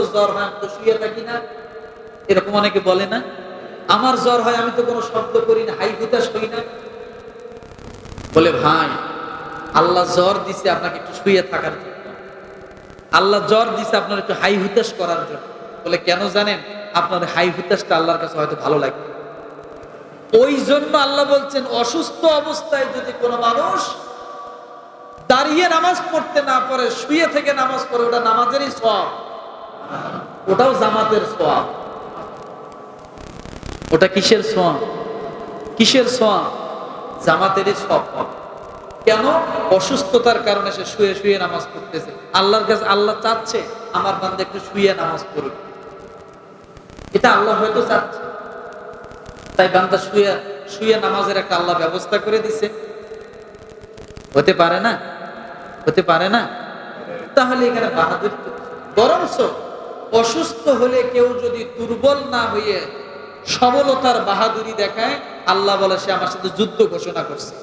তো জ্বর হয়, আমি তো শুয়ে থাকি না। এরকম অনেকে বলে না, আমার জ্বর হয়, আমি তো কোনো শব্দ করি না, হাই হুতাশ হই না। বলে, ভাই, আল্লাহ জ্বর দিছে আপনাকে একটু শুয়ে থাকার জন্য। আল্লাহ জ্বর দিছে আপনার একটু হাই হুতাশ করার জন্য। বলে, কেন জানেন? আপনার হাই হুতাশটা আল্লাহর কাছে হয়তো ভালো লাগে ওই জন্য আল্লাহ বলছেন, অসুস্থ অবস্থায় যদি কোনো মানুষ দাঁড়িয়ে নামাজ পড়তে না পারে, শুয়ে থেকে নামাজ পড়ে, ওটা নামাজেরই সব ওটাও জামাতের সব ওটা কিসের সোয়া কিসের সোয়া জামাতেরই সব কেন? অসুস্থতার কারণে সে শুয়ে শুয়ে নামাজ পড়তেছে। আল্লাহর কাছে আল্লাহ চাচ্ছে আমার বান্দা একটু শুয়ে নামাজ পড়ুক। এটা আল্লাহ হয়তো চাচ্ছে। তাই বান্দা শুয়ে শুয়ে নামাজের একটা আল্লাহ ব্যবস্থা করে দিছে। হতে পারে না? হতে পারে না? তাহলে এখানে বাহাদুর বরঞ্চ অসুস্থ হলে কেউ যদি দুর্বল না হয়ে সবলতার বাহাদুরি দেখায়, আল্লাহ বলে সে আমার সাথে যুদ্ধ ঘোষণা করছে।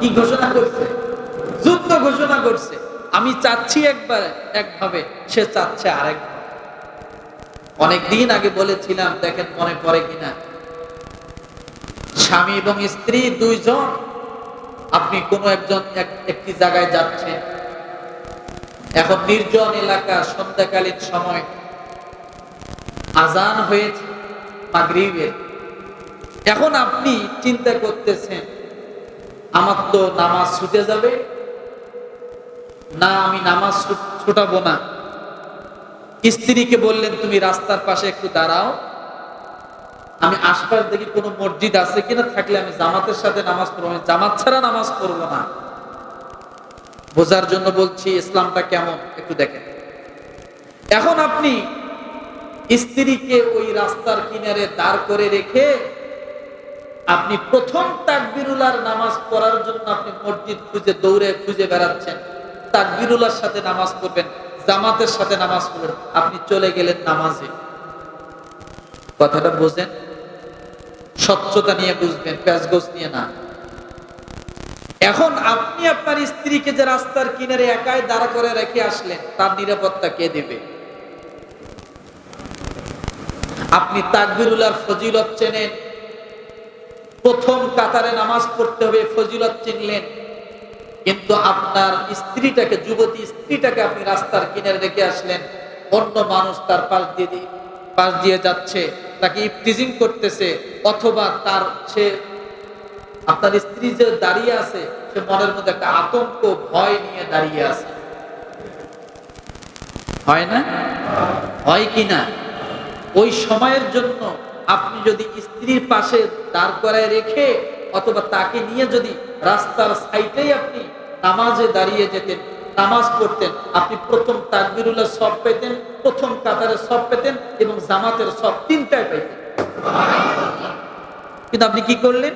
কি ঘোষণা করছে? যুদ্ধ ঘোষণা করছে। আমি চাচ্ছি একবার, একভাবে, সে চাচ্ছে আরেক অনেক দিন আগে বলেছিলাম, দেখেন মনে পড়ে কিনা, স্বামী এবং স্ত্রী দুইজন, আপনি কোনো একজন এক- একটি জায়গায় যাচ্ছেন এখন নির্জন এলাকা, সন্ধ্যাকালীন সময় আজান হয়েছে, মাগরিবের। এখন আপনি চিন্তা করতেছেন, আমার তো নামাজ ছুটে যাবে? না, আমি নামাজ ছুট- ছুটাবো না। স্ত্রীকে বললেন, তুমি রাস্তার পাশে একটু দাঁড়াও। আমি আশপাশ দেখি কোনো মসজিদ আছে কিনা? থাকলে আমি জামাতের সাথে নামাজ পড়ব। জামাত ছাড়া নামাজ পড়ব না। বোঝার জন্য বলছি, ইসলামটা কেমন? একটু দেখেন। এখন আপনি স্ত্রীকে ওই রাস্তার কিনারে দাঁড় করে রেখে আপনি প্রথম তাকবিরুলার নামাজ পড়ার জন্য আপনি মসজিদ খুঁজে, দৌড়ে খুঁজে বেড়াচ্ছেন। তাকবিরুলার সাথে নামাজ পড়বেন, জামাতের সাথে নামাজ পড়বেন। আপনি চলে গেলেন নামাজে। কথাটা বোঝেন? স্বচ্ছতা নিয়ে বুঝবেন প্যাসগোজ নিয়ে না। এখন আপনি আপনার স্ত্রীকে যে রাস্তার কিনারে একাই দাঁড়া করে রেখে আসলেন, তার নিরাপত্তা কে দেবে? আপনি তাকবিরুলার ফজিলত চেনেন। প্রথম কাতারে নামাজ পড়তে হবে, ফজিলত চিনলেন। কিন্তু আপনার স্ত্রীটাকে, যুবতী স্ত্রীটাকে আপনি রাস্তার কিনারে রেখে আসলেন। অন্য মানুষ তার পাশ দিয়ে পাশ দিয়ে যাচ্ছে, তাকে ইফটিজিং করতেছে, অথবা তার সে আপনার স্ত্রী যে দাঁড়িয়ে আছে, সে মনের মধ্যে একটা আতঙ্ক, ভয় নিয়ে দাঁড়িয়ে আছে। হয় না? হয় কি না? ওই সময়ের জন্য আপনি যদি স্ত্রীর পাশে দাঁড় করায় রেখে অথবা তাকে নিয়ে যদি রাস্তার সাইডেই আপনি নামাজে দাঁড়িয়ে যেতেন, নামাজ পড়তেন, আপনি প্রথম তাকবিরুল্লাহ সব পেতেন, প্রথম কাতারে সব পেতেন এবং জামাতের সব তিনটায় পেতেন। কিন্তু আপনি কি করলেন?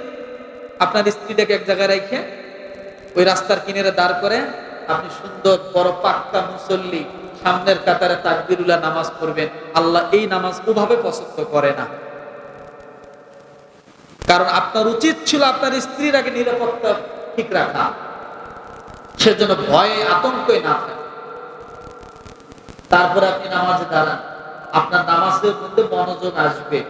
আপনার স্ত্রীটাকে এক জায়গায় রেখে ওই রাস্তার কিনারে দাঁড় করে আপনি সুন্দর বড় পাক্কা মুসল্লি, সামনের কাতারে তাকবিরুল্লাহ নামাজ পড়বেন। আল্লাহ এই নামাজ ওভাবে পছন্দ করে না। কারণ আপনার উচিত ছিল আপনার স্ত্রীর আগে নিরাপত্তা ঠিক রাখা। সেজন্য ভয়ে আতঙ্কে না থাকে। তারপরে আপনি নামাজে দাঁড়ান। আপনার নামাজের মধ্যে মনোযোগ আসবে।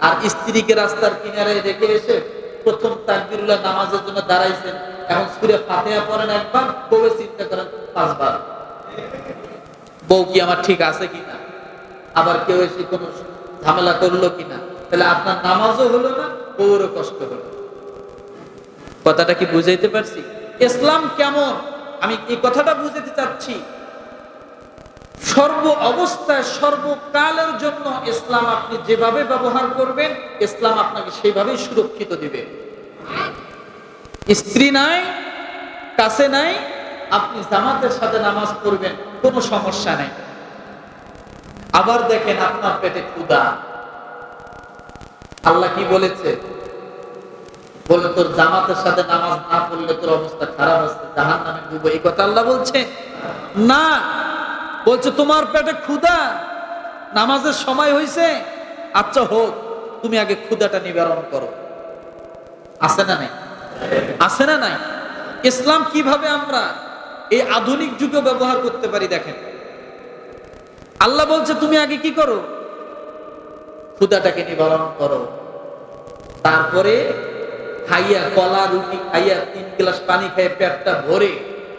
আর স্ত্রীকে রাস্তার কিনারে রেখে এসে প্রথম তাকবিরুল্লাহ নামাজের জন্য দাঁড়াইছেন। এখন সুরে ফাতেহা পড়েন একবার বউয়ে চিন্তা করেন পাঁচবার। বউ কি আমার ঠিক আছে কিনা? আবার কেউ এসে কোনো ঝামেলা করল কিনা? তাহলে আপনার নামাজও হলো না, বউরও কষ্ট হলো। কথাটা কি বুঝাইতে পারছি? ইসলাম কেমন? আমি এই কথাটা বুঝাতে চাচ্ছি। সর্ব অবস্থায় সর্বকালের জন্য ইসলাম আপনি যেভাবে ব্যবহার করবেন, ইসলাম আপনাকে সেইভাবেই সুরক্ষিত দিবে। স্ত্রী নাই, কাছে নাই, আপনি জামাতের সাথে নামাজ পড়বেন, কোনো সমস্যা নেই। আবার দেখেন আপনার পেটে ক্ষুদা আল্লাহ কি বলেছে? বলে, তোর জামাতের সাথে নামাজ না পড়লে তোর অবস্থা খারাপ আছে জাহান নামে ডুবো। এই কথা আল্লাহ বলছে না বলছে, তোমার পেটে ক্ষুদা নামাজের সময় হয়েছে আচ্ছা হোক, তুমি আগে ক্ষুদাটা নিবারণ করো। আছে না নাই? আছে না নাই? ইসলাম কীভাবে আমরা এই আধুনিক যুগে ব্যবহার করতে পারি, দেখেন। আল্লাহ বলছে, তুমি আগে কি করো? ক্ষুদাটাকে নিবারণ করো। তারপরে খাইয়া, কলা, রুটি খাইয়া তিন গ্লাস পানি খাইয়ে পেটটা ভরে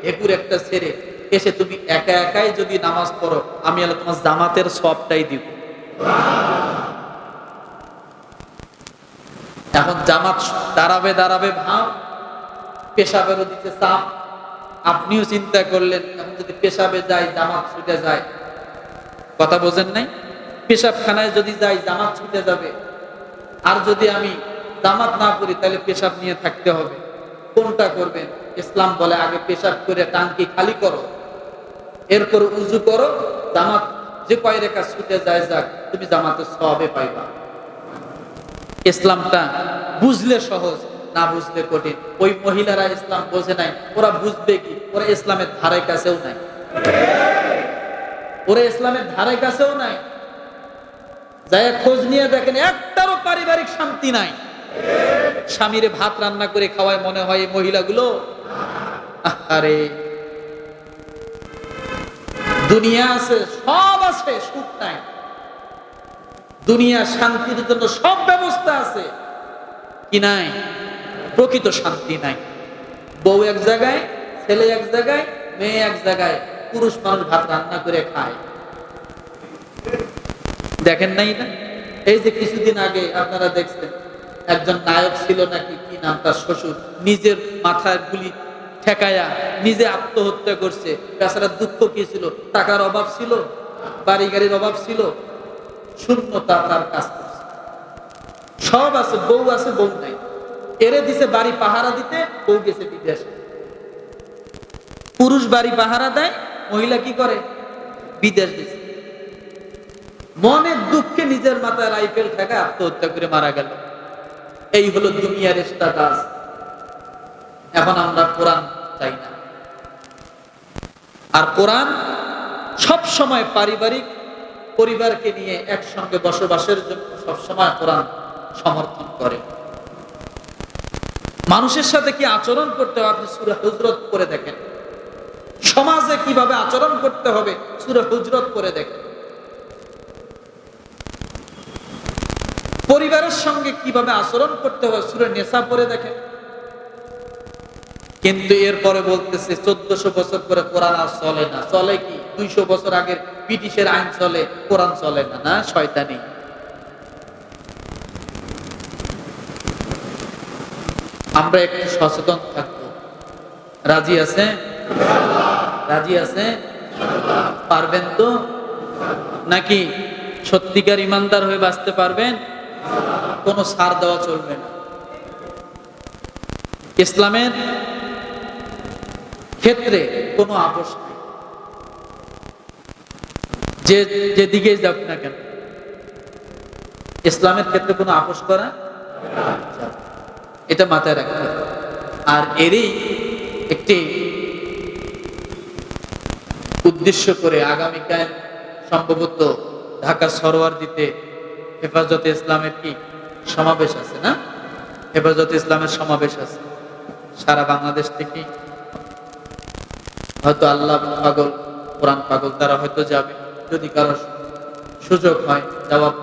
একুর একটা ছেড়ে এসে তুমি একা একাই যদি নামাজ পড়ো, আমি আল্লাহ তোমার জামাতের সবটাই দিব। এখন জামাত দাঁড়াবে দাঁড়াবে, ভাব, পেশাবেরও দিতে চাপ। আপনিও চিন্তা করলেন, এখন যদি পেশাবে যাই জামাত ছুটে যায়। কথা বোঝেন নাই? পেশাবখানায় যদি যাই, জামাত ছুটে যাবে। আর যদি আমি জামাত না করি, তাহলে পেশাব নিয়ে থাকতে হবে। কোনটা করবেন? ইসলাম বলে আগে পেশাব করে টাঙ্কি খালি করো। এরপর উজু করো, জামাত যে কয় রেখা ছুটে যায় যাক, তুমি জামাতে সবে পাইবা। ইসলামটা বুঝলে সহজ, না বুঝলে কঠিন। ওই মহিলারা ইসলাম বোঝে নাই, ওরা বুঝবে কি? ওরা ইসলামের ধারে কাছেও নাই। ওরা ইসলামের ধারে কাছেও নাই। যাই খোঁজ নিয়ে দেখেন একটারও পারিবারিক শান্তি নাই। স্বামীরে ভাত রান্না করে খাওয়ায় মনে হয় এই মহিলাগুলো আরে দুনিয়া আছে, সব আছে, সুখ নাই। দুনিয়া শান্তির জন্য সব ব্যবস্থা আছে, কি নাই? প্রকৃত শান্তি নাই। বউ এক জায়গায়, ছেলে এক জায়গায়, মেয়ে এক জায়গায়, পুরুষ মানুষ ভাত রান্না করে খায়। দেখেন নাই না এই যে কিছুদিন আগে আপনারা দেখছেন, একজন নায়ক ছিল নাকি, কি নাম তার শ্বশুর? নিজের মাথায় গুলি ঠেকায়া নিজে আত্মহত্যা করছে। তাছাড়া দুঃখ কি ছিল? টাকার অভাব ছিল? বাড়ি গাড়ির অভাব ছিল? শূন্যতা তার কাজ করছে। সব আছে, বউ আছে, বউ নাই। এরে দিছে বাড়ি পাহারা দিতে, বউ গেছে বিদেশে। পুরুষ বাড়ি পাহারা দেয়, মহিলা কি করে? বিদেশ দিছে মনের দুঃখে নিজের মাথায় রাইফেল ঠেকা আত্মহত্যা করে মারা গেল। এই হলো দুনিয়ার স্ট্যাটাস এখন আমরা কোরআন চাই না? আর কোরআন সব সময় পারিবারিক পরিবারকে নিয়ে একসঙ্গে বসবাসের জন্য সবসময় কোরআন সমর্থন করে। মানুষের সাথে কি আচরণ করতে হবে? আপনি সুরে হুজরত করে দেখেন। সমাজে কীভাবে আচরণ করতে হবে? সুরে হুজরত করে দেখেন। পরিবারের সঙ্গে কীভাবে আচরণ করতে হবে? সুরে নেশা পরে দেখেন। কিন্তু এরপরে বলতেছে, চোদ্দশো বছর পরে কোরআন আর চলে না। চলে কি? দুইশো বছর আগের ব্রিটিশের আইন চলে, কোরআন চলে না না? শয়তানি। আমরা একটু সচেতন থাকব। রাজি আছে? রাজি আছে? পারবেন তো? নাকি সত্যিকার ইমানদার হয়ে বাঁচতে পারবেন? কোনো সার দেওয়া চলবে না। ইসলামের ক্ষেত্রে কোনো আপোষ নেই। যে যেদিকেই যাক না কেন, ইসলামের ক্ষেত্রে কোনো আপোষ করা এটা মাথায় রাখতে আর এরই একটি উদ্দেশ্য করে আগামীকাল সম্ভবত ঢাকা সরোয়ার দিতে হেফাজতে ইসলামের কি সমাবেশ আছে না? হেফাজতে ইসলামের সমাবেশ আছে। সারা বাংলাদেশ থেকে হয়তো আল্লাহ পাগল, কোরআন পাগল, তারা হয়তো যাবে। যদি কারও সুযোগ হয় যাওয়ার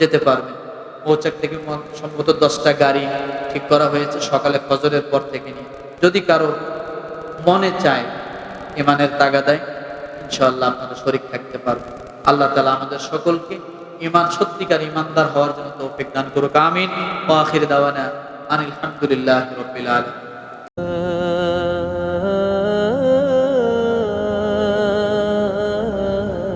যেতে পারবে মৌচাক থেকে সম্ভবত দশটা গাড়ি ঠিক করা হয়েছে সকালে ফজরের পর থেকে নিয়ে। যদি কারও মনে চায় ইমানের তাগাদায় ইনশাআল্লাহ আপনারা শরীর থাকতে পারবেন আল্লাহ তালা আমাদের সকলকে ইমান সত্যিকার ইমানদার হওয়ার জন্য তৌফিক দান করুক। আমিন। ও আখির দাওয়ানা আনিল হামদুলিল্লাহ রবিল আলম